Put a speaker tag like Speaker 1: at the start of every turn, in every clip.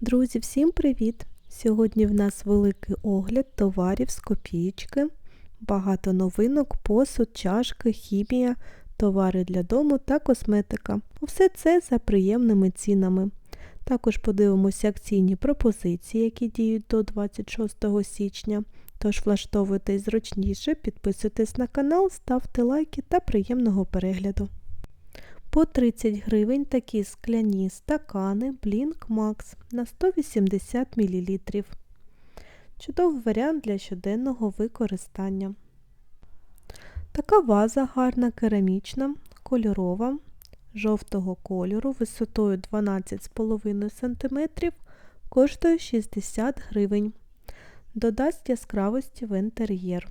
Speaker 1: Друзі, всім привіт! Сьогодні в нас великий огляд товарів з копієчки, багато новинок, посуд, чашки, хімія, товари для дому та косметика. Усе це за приємними цінами. Також подивимося акційні пропозиції, які діють до 26 січня. Тож влаштовуйтесь зручніше, підписуйтесь на канал, ставте лайки та приємного перегляду. По 30 гривень такі скляні стакани Blink Max на 180 мл. Чудовий варіант для щоденного використання. Така ваза гарна керамічна, кольорова, жовтого кольору висотою 12,5 см, коштує 60 гривень. Додасть яскравості в інтер'єр.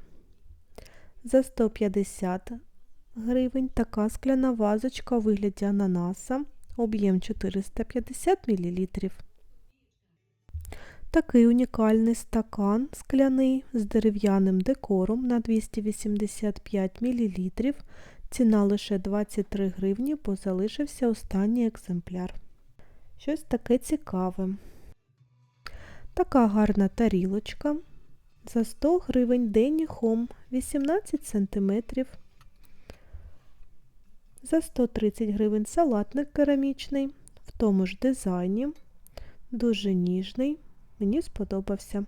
Speaker 1: За 150 гривень така скляна вазочка у вигляді ананаса, об'єм 450 мл. Такий унікальний стакан скляний з дерев'яним декором на 285 мл. Ціна лише 23 гривні, бо залишився останній екземпляр. Щось таке цікаве. Така гарна тарілочка. За 100 гривень Денні Хом 18 см. За 130 гривень салатник керамічний, в тому ж дизайні. Дуже ніжний, мені сподобався.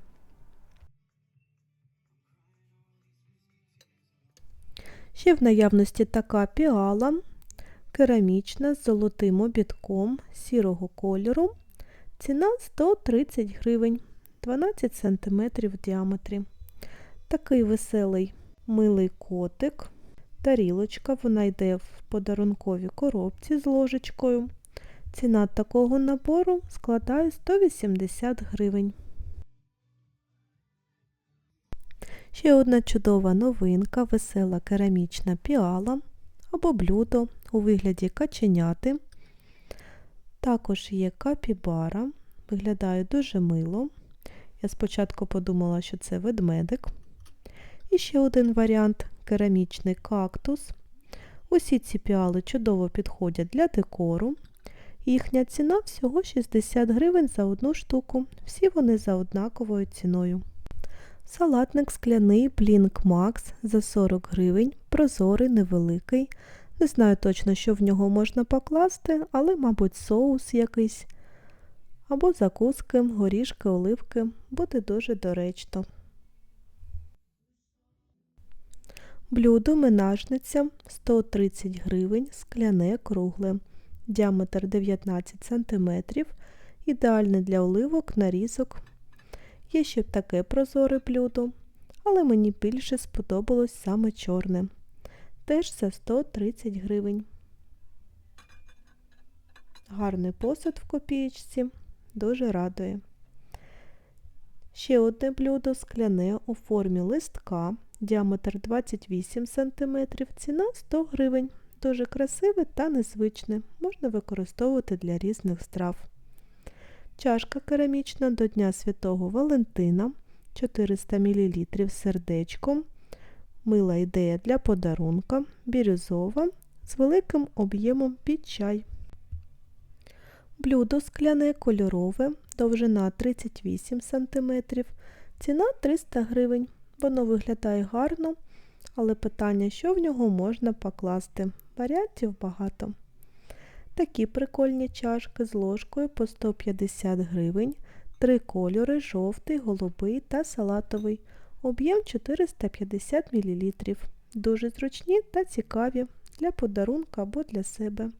Speaker 1: Ще в наявності така піала, керамічна з золотим обідком сірого кольору. Ціна 130 гривень, 12 см в діаметрі. Такий веселий милий котик. Тарілочка, вона йде в подарунковій коробці з ложечкою. Ціна такого набору складає 180 гривень. Ще одна чудова новинка, весела керамічна піала або блюдо у вигляді каченяти. Також є капібара, виглядає дуже мило. Я спочатку подумала, що це ведмедик. Ще один варіант керамічний кактус. Усі ці піали чудово підходять для декору. Їхня ціна всього 60 гривень за одну штуку. Всі вони за однаковою ціною. Салатник скляний Blink Max за 40 гривень, прозорий, невеликий. Не знаю точно, що в нього можна покласти, але, мабуть, соус якийсь. Або закуски, горішки, оливки буде дуже доречно. Блюдо менажниця 130 гривень, скляне кругле, діаметр 19 см, ідеальне для оливок, нарізок. Є ще таке прозоре блюдо, але мені більше сподобалось саме чорне. Теж за 130 гривень. Гарний посуд в копієчці, дуже радує. Ще одне блюдо скляне у формі листка діаметр 28 см, ціна 100 гривень. Дуже красиве та незвичне, можна використовувати для різних страв. Чашка керамічна до Дня Святого Валентина 400 мл з сердечком. Мила ідея для подарунка, бірюзова з великим об'ємом під чай. Блюдо скляне кольорове, довжина 38 см, ціна 300 гривень. Воно виглядає гарно, але питання, що в нього можна покласти. Варіантів багато. Такі прикольні чашки з ложкою по 150 гривень, три кольори жовтий, голубий та салатовий. Об'єм 450 мл. Дуже зручні та цікаві для подарунка або для себе.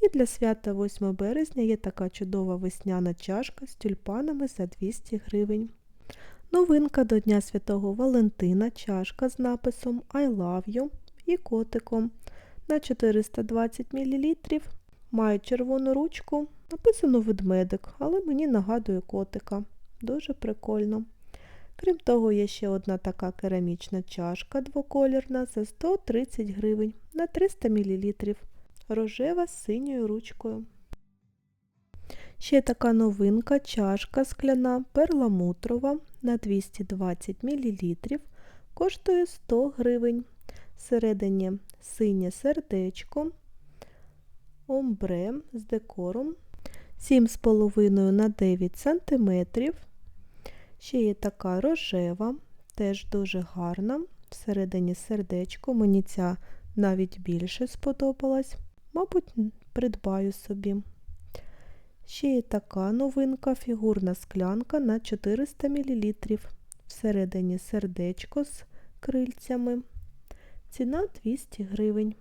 Speaker 1: І для свята 8 березня є така чудова весняна чашка з тюльпанами за 200 гривень. Новинка до Дня Святого Валентина чашка з написом I love you і котиком на 420 мл. Має червону ручку. Написано ведмедик, але мені нагадує котика. Дуже прикольно. Крім того, є ще одна така керамічна чашка двоколірна за 130 гривень на 300 мл. Рожева з синьою ручкою. Ще така новинка чашка скляна перламутрова на 220 мл, коштує 100 гривень. Всередині синє сердечко, омбре з декором. 7,5 на 9 см. Ще є така рожева, теж дуже гарна. Всередині сердечко, мені ця навіть більше сподобалась. Мабуть, придбаю собі. Ще є така новинка, фігурна склянка на 400 мл. Всередині сердечко з крильцями. Ціна 200 гривень.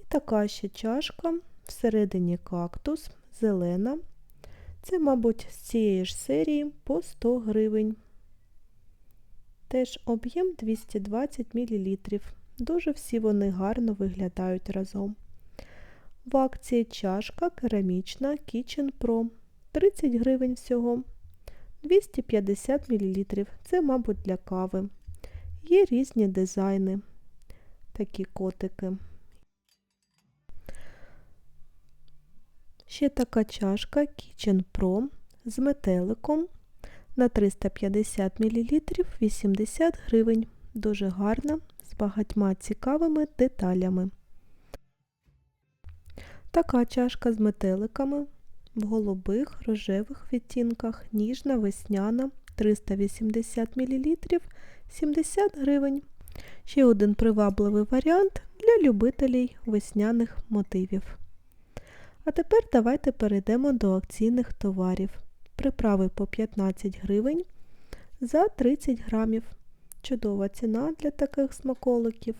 Speaker 1: І така ще чашка, всередині кактус, зелена. Це, мабуть, з цієї ж серії по 100 гривень. Теж об'єм 220 мл. Дуже всі вони гарно виглядають разом. В акції чашка керамічна Kitchen Pro 30 гривень всього, 250 мл. Це, мабуть, для кави. Є різні дизайни, такі котики. Ще така чашка Kitchen Pro з метеликом на 350 мл 80 гривень. Дуже гарна, з багатьма цікавими деталями. Така чашка з метеликами в голубих, рожевих відтінках, ніжна, весняна, 380 мл 70 гривень. Ще один привабливий варіант для любителів весняних мотивів. А тепер давайте перейдемо до акційних товарів. Приправи по 15 гривень за 30 грамів. Чудова ціна для таких смаколиків,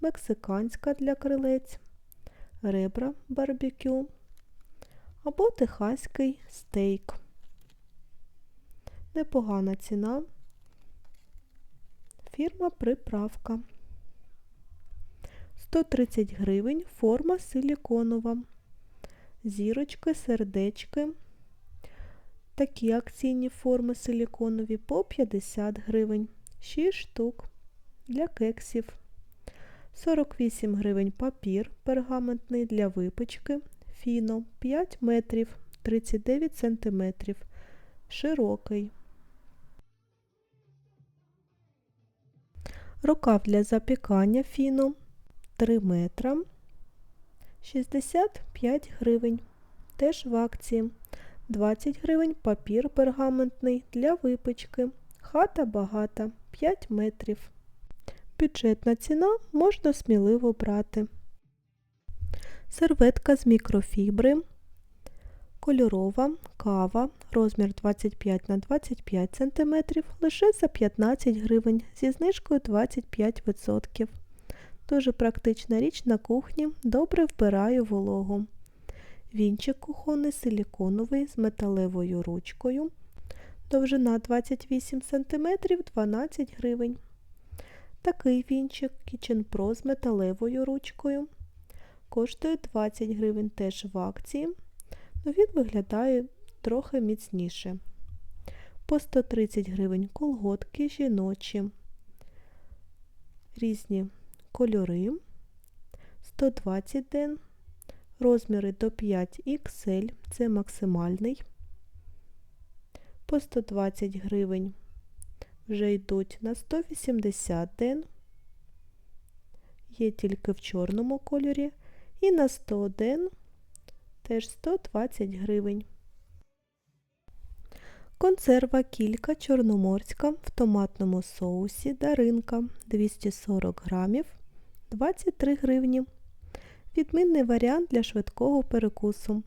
Speaker 1: мексиканська для крилець, ребра барбекю або техаський стейк. Непогана ціна. Фірма приправка. 130 гривень, форма силіконова. Зірочки, сердечки. Такі акційні форми силіконові по 50 гривень. 6 штук для кексів. 48 гривень папір пергаментний для випечки. Фіно 5 метрів 39 сантиметрів. Широкий. Рукав для запікання фіно 3 метра 65 гривень. Теж в акції. 20 гривень папір пергаментний для випечки. Хата багата 5 метрів. Бюджетна ціна можна сміливо брати. Серветка з мікрофібри. Кольорова кава, розмір 25 на 25 см, лише за 15 гривень зі знижкою 25%. Дуже практична річ на кухні, добре вбираю вологу. Вінчик кухонний силіконовий з металевою ручкою. Довжина 28 см 12 гривень. Такий вінчик Kitchen Pro з металевою ручкою. Коштує 20 гривень теж в акції, але він виглядає трохи міцніше. По 130 гривень колготки жіночі. Різні кольори. 120 ден. Розміри до 5 XL, це максимальний. По 120 гривень вже йдуть на 180 ден. Є тільки в чорному кольорі. І на 100 ден теж 120 гривень. Консерва кілька чорноморська в томатному соусі даринка 240 грамів 23 гривні. Відмінний варіант для швидкого перекусу.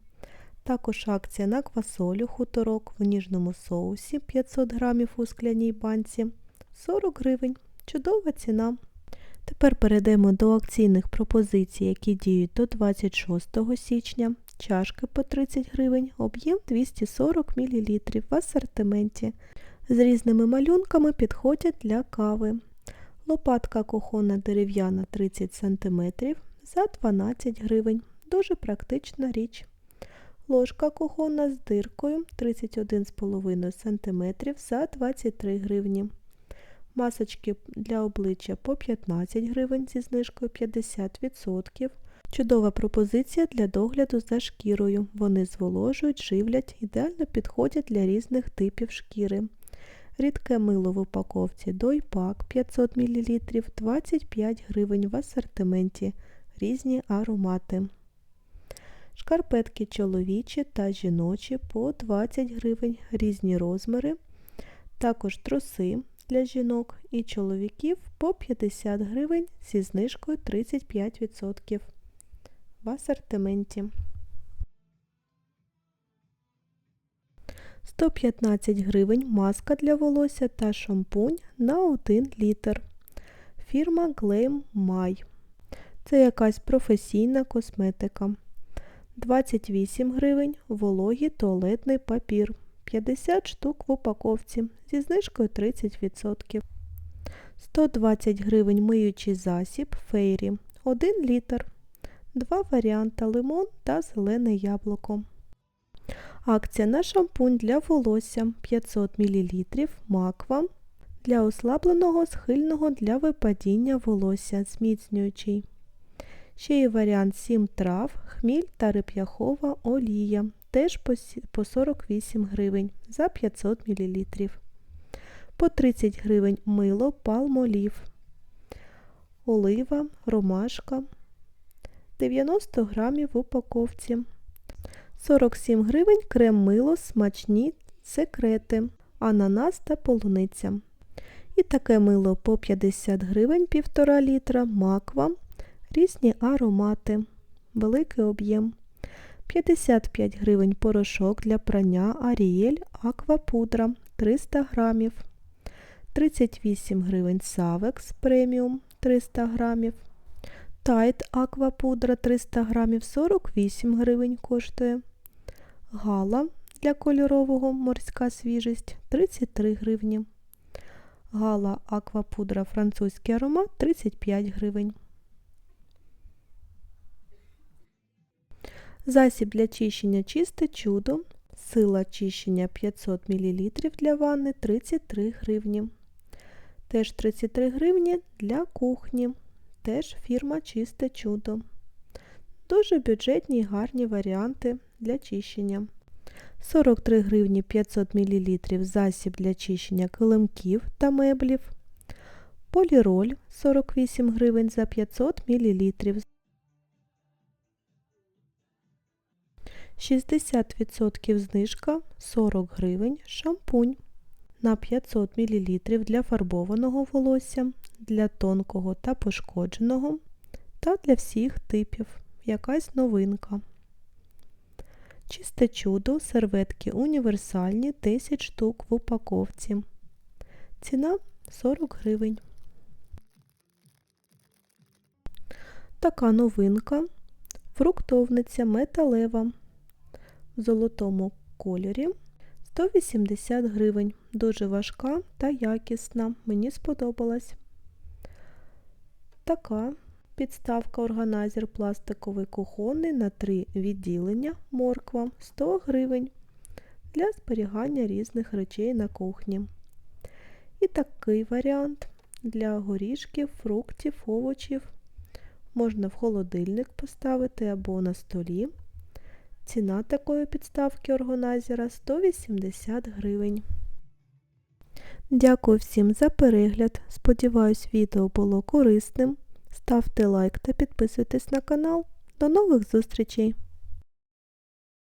Speaker 1: Також акція на квасолю хуторок в ніжному соусі 500 грамів у скляній банці 40 гривень. Чудова ціна. Тепер перейдемо до акційних пропозицій, які діють до 26 січня. Чашки по 30 гривень, об'єм 240 мл в асортименті. З різними малюнками підходять для кави. Лопатка кухонна дерев'яна 30 см за 12 гривень. Дуже практична річ. Ложка кухонна з диркою 31,5 см за 23 гривні. Масочки для обличчя по 15 гривень зі знижкою 50%. Чудова пропозиція для догляду за шкірою. Вони зволожують, живлять, ідеально підходять для різних типів шкіри. Рідке мило в упаковці Дойпак 500 мл 25 гривень в асортименті. Різні аромати. Шкарпетки чоловічі та жіночі по 20 гривень, різні розміри. Також труси для жінок і чоловіків по 50 гривень зі знижкою 35% в асортименті. 115 гривень маска для волосся та шампунь на 1 літр. Фірма Glam My. Це якась професійна косметика. 28 гривень вологий туалетний папір. 50 штук в упаковці зі знижкою 30%. 120 гривень миючий засіб фейрі 1 літр. Два варіанти лимон та зелене яблуко. Акція на шампунь для волосся 500 мл маква для ослабленого схильного для випадіння волосся зміцнюючий. Ще є варіант 7 трав, хміль та реп'яхова олія, теж по 48 гривень за 500 мл. По 30 гривень мило палмолів, олива, ромашка, 90 грамів в упаковці. 47 гривень крем мило смачні секрети, ананас та полуниця. І таке мило по 50 гривень 1,5 літра, маква, різні аромати, великий об'єм. 55 гривень порошок для прання Аріель Аквапудра 300 грамів. 38 гривень Савекс преміум 300 грамів. Тайт Аквапудра 300 грамів 48 гривень коштує. Гала для кольорового морська свіжість 33 гривні. Гала Аквапудра французький аромат 35 гривень. Засіб для чищення чисте чудо. Сила чищення 500 мл для ванни 33 гривні. Теж 33 гривні для кухні. Теж фірма Чисте чудо. Дуже бюджетні і гарні варіанти для чищення. 43 гривні 500 мл засіб для чищення килимків та меблів. Поліроль 48 гривень за 500 мл. 60% знижка 40 гривень шампунь на 500 мл для фарбованого волосся, для тонкого та пошкодженого та для всіх типів. Якась новинка. Чисте чудо, серветки універсальні 10 штук в упаковці. Ціна 40 гривень. Така новинка. Фруктовниця металева в золотому кольорі 180 гривень. Дуже важка та якісна. Мені сподобалась. Така підставка органайзер пластиковий кухонний на 3 відділення морква 100 гривень для зберігання різних речей на кухні. І такий варіант для горішків, фруктів, овочів. Можна в холодильник поставити або на столі. Ціна такої підставки органайзера 180 гривень. Дякую всім за перегляд. Сподіваюсь, відео було корисним. Ставте лайк та підписуйтесь на канал. До нових зустрічей!